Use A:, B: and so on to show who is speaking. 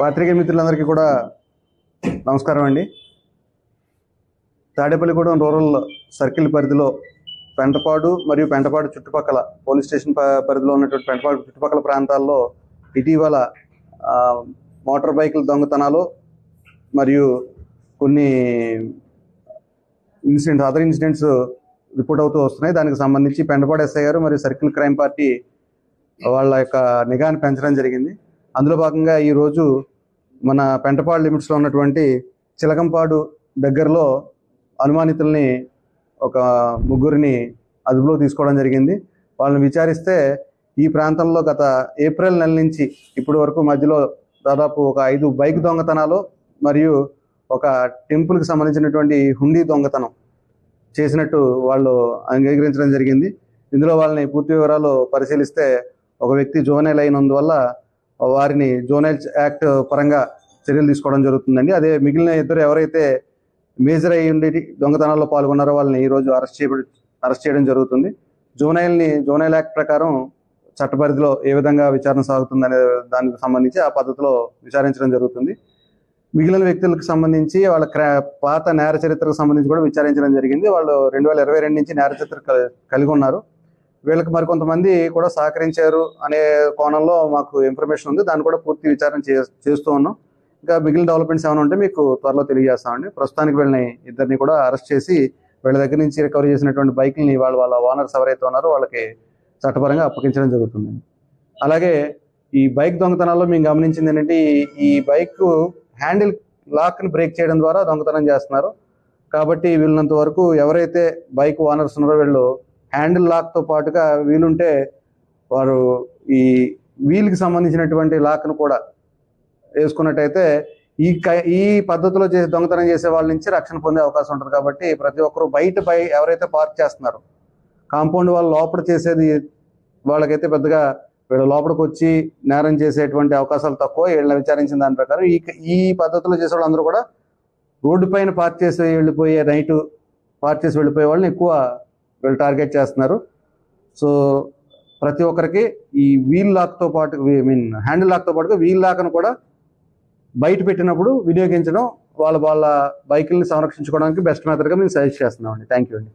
A: పాత్రికేయ మిత్రులందరికీ కూడా నమస్కారం అండి. తాడేపల్లిగూడెం రూరల్ సర్కిల్ పరిధిలో పెంటపాడు మరియు పెంటపాడు చుట్టుపక్కల పోలీస్ స్టేషన్ పరిధిలో ఉన్నటువంటి పెంటపాడు చుట్టుపక్కల ప్రాంతాల్లో ఇటీవల మోటార్ బైకుల దొంగతనాలు మరియు కొన్ని ఇన్సిడెంట్స్ అదర్ ఇన్సిడెంట్స్ రిపోర్ట్ అవుతూ వస్తున్నాయి. దానికి సంబంధించి పెంటపాడు ఎస్ఐ గారు మరియు సర్కిల్ క్రైమ్ పార్టీ వాళ్ళ యొక్క నిఘాని పెంచడం జరిగింది. అందులో భాగంగా ఈరోజు మన పెంటపాడు లిమిట్స్లో ఉన్నటువంటి చిలకంపాడు దగ్గరలో అనుమానితుల్ని ఒక ముగ్గురిని అదుపులో తీసుకోవడం జరిగింది. వాళ్ళని విచారిస్తే ఈ ప్రాంతంలో గత ఏప్రిల్ నెల నుంచి ఇప్పటి వరకు మధ్యలో దాదాపు ఒక ఐదు బైక్ దొంగతనాలు మరియు ఒక టెంపుల్కి సంబంధించినటువంటి హుండీ దొంగతనం చేసినట్టు వాళ్ళు అంగీకరించడం జరిగింది. ఇందులో వాళ్ళని పూర్తి వివరాలు పరిశీలిస్తే ఒక వ్యక్తి జోనైల్ అయినందువల్ల వారిని జోనైల్ యాక్ట్ పరంగా చర్యలు తీసుకోవడం జరుగుతుందండి. అదే మిగిలిన ఇద్దరు ఎవరైతే మేజర్ అయ్యి ఉండి దొంగతనాల్లో పాల్గొన్నారో వాళ్ళని ఈరోజు అరెస్ట్ చేయబడి అరెస్ట్ చేయడం జరుగుతుంది. జోనైల్ని జోనైల్ యాక్ట్ ప్రకారం చట్టపరిధిలో ఏ విధంగా విచారణ సాగుతుందనే దానికి సంబంధించి ఆ పద్ధతిలో విచారించడం జరుగుతుంది. మిగిలిన వ్యక్తులకు సంబంధించి వాళ్ళ పాత నేర చరిత్రకు సంబంధించి కూడా విచారించడం జరిగింది. వాళ్ళు రెండు వేల ఇరవై రెండు నుంచి నేర చరిత్ర కలిగి ఉన్నారు. వీళ్ళకి మరికొంతమంది కూడా సహకరించారు అనే కోణంలో మాకు ఇన్ఫర్మేషన్ ఉంది. దాన్ని కూడా పూర్తి విచారణ చే- చేస్తూ ఉన్నాం. ఇంకా మిగిలిన డెవలప్మెంట్స్ ఏమైనా ఉంటే మీకు త్వరలో తెలియజేస్తామండి. ప్రస్తుతానికి వీళ్ళని ఇద్దరిని కూడా అరెస్ట్ చేసి వీళ్ళ దగ్గర నుంచి రికవరీ చేసినటువంటి బైక్ని వాళ్ళ వాళ్ళ ఓనర్స్ ఎవరైతే ఉన్నారో వాళ్ళకి చట్టపరంగా అప్పగించడం జరుగుతుంది అలాగే ఈ బైక్ దొంగతనాల్లో మేము గమనించింది ఏంటంటే ఈ- ఈ బైక్ హ్యాండిల్ లాక్ని బ్రేక్ చేయడం ద్వారా దొంగతనం చేస్తున్నారు. కాబట్టి వీళ్ళంత వరకు ఎవరైతే బైక్ ఓనర్స్ ఉన్నారో వీళ్ళు హ్యాండిల్ లాక్తో పాటుగా వీలుంటే వారు ఈ వీల్కి సంబంధించినటువంటి లాక్ను కూడా వేసుకున్నట్టయితే ఈ క- ఈ పద్ధతిలో చేసి దొంగతనం చేసే వాళ్ళ నుంచి రక్షణ పొందే అవకాశం ఉంటుంది కాబట్టి ప్రతి ఒక్కరు బయట బై ఎవరైతే పార్క్ చేస్తున్నారో కాంపౌండ్ వాళ్ళు లోపల చేసేది వాళ్ళకైతే పెద్దగా వీళ్ళు లోపలికి వచ్చి నేరం చేసేటువంటి అవకాశాలు తక్కువ. వీళ్ళని విచారించిన దాని ప్రకారం ఈ ఈ పద్ధతిలో చేసే వాళ్ళందరూ కూడా రోడ్డు పైన పార్క్ చేసి వెళ్ళిపోయే నైట్ పార్క్ చేసి వెళ్ళిపోయే వాళ్ళని ఎక్కువ వీళ్ళు టార్గెట్ చేస్తున్నారు. సో ప్రతి ఒక్కరికి ఈ వీల్ లాక్తో పాటు ఐ మీన్ హ్యాండిల్ లాక్తో పాటుగా వీల్ లాక్ను కూడా బయట పెట్టినప్పుడు వినియోగించడం వాళ్ళ వాళ్ళ బైకుల్ని సంరక్షించుకోవడానికి బెస్ట్ మెథడ్గా మేము సజెస్ట్ చేస్తున్నామండి. థ్యాంక్ యూ అండి.